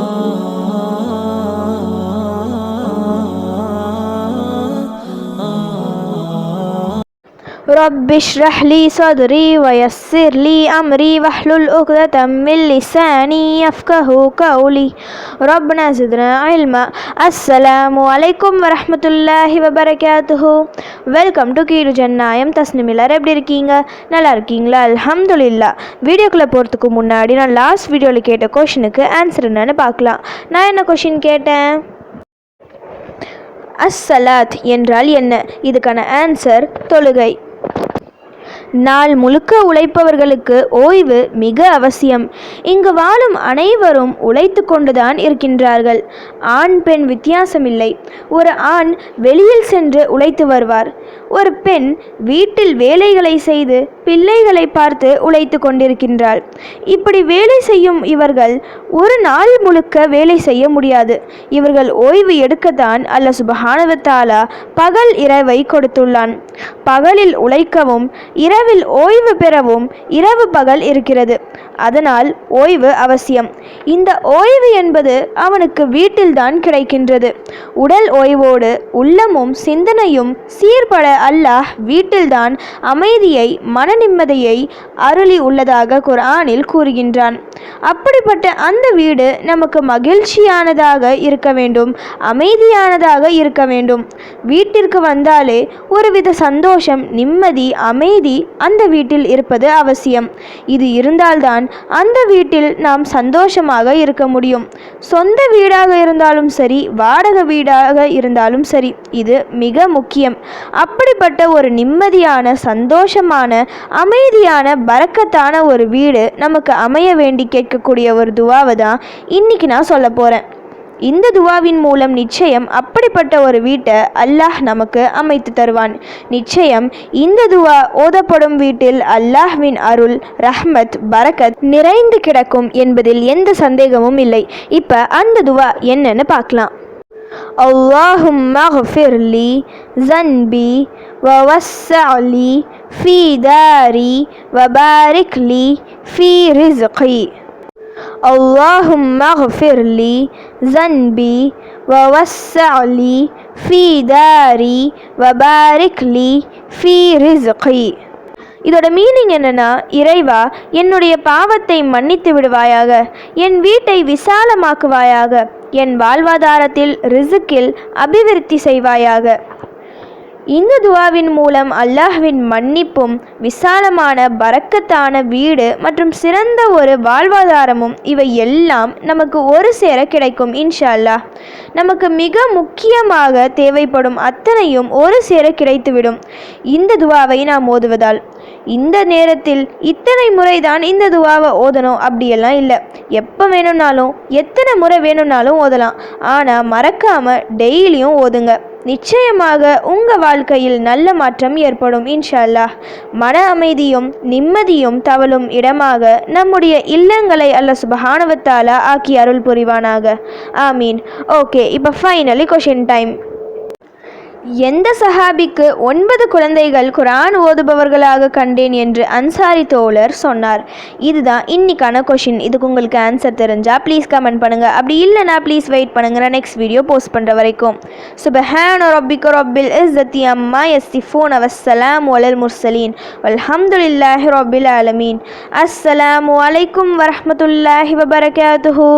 Oh. رب اشرح لي صدري ويسر لي أمري واحلل عقدة من لساني يفقه قولي ربنا زدنا علما السلام عليكم ورحمة الله وبركاته welcome to கீடு ஜன்னாயம் Tasnim எல்லாரும் எப்படி இருக்கீங்க நல்லா இருக்கீங்களா அல்ஹம்துலில்லா வீடியோக்குள்ளே போகிறதுக்கு முன்னாடி நான் லாஸ்ட் வீடியோவில் கேட்ட கொஷினுக்கு ஆன்சர் என்னன்னு பார்க்கலாம் நான் என்ன கொஷின் கேட்டேன் அஸ்ஸலாத் என்றால் என்ன இதுக்கான ஆன்சர் தொழுகை நாள் முழுக்க உழைப்பவர்களுக்கு ஓய்வு மிக அவசியம். இங்கு வாழும் அனைவரும் உழைத்து கொண்டுதான் இருக்கின்றார்கள். ஆண் பெண் வித்தியாசமில்லை. ஒரு ஆண் வெளியில் சென்று உழைத்து வருவார். ஒரு பெண் வீட்டில் வேலைகளை செய்து பிள்ளைகளை பார்த்து உழைத்து கொண்டிருக்கின்றாள். இப்படி வேலை செய்யும் இவர்கள் ஒரு நாள் முழுக்க வேலை செய்ய முடியாது. இவர்கள் ஓய்வு எடுக்கத்தான் அல்ல சுபஹானவத்தாலா பகல் இரவை கொடுத்துள்ளான். பகலில் உழைக்கவும் இரவில் ஓய்வு பெறவும் இரவு பகல் இருக்கிறது. அதனால் ஓய்வு அவசியம். இந்த ஓய்வு என்பது அவனுக்கு வீட்டில்தான் கிடைக்கின்றது. உடல் ஓய்வோடு உள்ளமும் சிந்தனையும் சீர்பட அல்லாஹ் வீட்டில்தான் அமைதியை மன நிம்மதியை அருளி உள்ளதாக குர்ஆனில் கூறுகின்றான். அப்படிப்பட்ட அந்த வீடு நமக்கு மகிழ்ச்சியானதாக இருக்க வேண்டும் அமைதியானதாக இருக்க வேண்டும். வீட்டிற்கு வந்தாலே ஒருவித சந்தோஷம் நிம்மதி அமைதி அந்த வீட்டில் இருப்பது அவசியம். இது இருந்தால்தான் அந்த வீட்டில் நாம் சந்தோஷமாக இருக்க முடியும். சொந்த வீடாக இருந்தாலும் சரி வாடகை வீடாக இருந்தாலும் சரி இது மிக முக்கியம். அப்படி அப்படிப்பட்ட ஒரு நிம்மதியான சந்தோஷமான அமைதியான பறக்கத்தான ஒரு வீடு நமக்கு அமைய வேண்டி கேட்கக்கூடிய ஒரு துவாவை தான் இன்னைக்கு நான் சொல்ல போகிறேன் இந்த துவாவின் மூலம் நிச்சயம் அப்படிப்பட்ட ஒரு வீட்டை அல்லாஹ் நமக்கு அமைத்து தருவான். நிச்சயம் இந்த துவா ஓதப்படும் வீட்டில் அல்லாஹ்வின் அருள் ரஹ்மத் பரக்கத் நிறைந்து கிடக்கும் என்பதில் எந்த சந்தேகமும் இல்லை. இப்போ அந்த துவா என்னன்னு பார்க்கலாம். اللهم اغفر لي ذنبي ووسع لي في داري وبارك لي في رزقي اللهم اغفر لي ذنبي ووسع لي في داري وبارك لي في رزقي இதோட மீனிங் என்னன்னா இறைவா என்னுடைய பாவத்தை மன்னித்து விடுவாயாக என் வீட்டை விசாலமாக்குவாயாக என் வாழ்வாதாரத்தில் ரிசுக்கில் அபிவிருத்தி செய்வாயாக. இந்த துவாவின் மூலம் அல்லாஹ்வின் மன்னிப்பும் விசாலமான பறக்கத்தான வீடு மற்றும் சிறந்த ஒரு வாழ்வாதாரமும் இவை எல்லாம் நமக்கு ஒரு சேர கிடைக்கும் இன்ஷா அல்லாஹ் நமக்கு மிக முக்கியமாக தேவைப்படும் அத்தனையும் ஒரு சேர கிடைத்துவிடும். இந்த துவாவை நாம் ஓதுவதால் இந்த நேரத்தில் இத்தனை முறை தான் இந்த துவாவை ஓதணும் அப்படியெல்லாம் இல்லை. எப்போ வேணும்னாலும் எத்தனை முறை வேணும்னாலும் ஓதலாம். ஆனால் மறக்காமல் டெய்லியும் ஓதுங்க. நிச்சயமாக உங்கள் வாழ்க்கையில் நல்ல மாற்றம் ஏற்படும் இன்ஷா அல்லாஹ் மன அமைதியும் நிம்மதியும் தவழும் இடமாக நம்முடைய இல்லங்களை அல்ல சுபஹானவத்தாலா ஆக்கி அருள் புரிவானாக. ஆமீன். ஓகே இப்போ ஃபைனலி கொஷின் டைம் எந்த சஹாபிக்கு ஒன்பது குழந்தைகள் குரான் ஓதுபவர்களாக கண்டேன் என்று அன்சாரி தோழர் சொன்னார். இதுதான் இன்னைக்கான கொஷின் இதுக்கு உங்களுக்கு ஆன்சர் தெரிஞ்சால் ப்ளீஸ் கமெண்ட் பண்ணுங்கள் அப்படி இல்லைனா ப்ளீஸ் வெயிட் பண்ணுங்க. நான் நெக்ஸ்ட் வீடியோ போஸ்ட் பண்ணுற வரைக்கும். சுபஹான ரொபிக்கு ரொபில் இஸ்ஸத்தி அம்மா எஸ்திஃபூன் அவசலாம் ஒலல் முர்சலீன். வல்ஹம்துலில்லாஹி ரொபில் ஆலமீன். அஸ்ஸலாமு அலைக்கும் வரமத்துல்லாஹி வபரகாத்துஹு.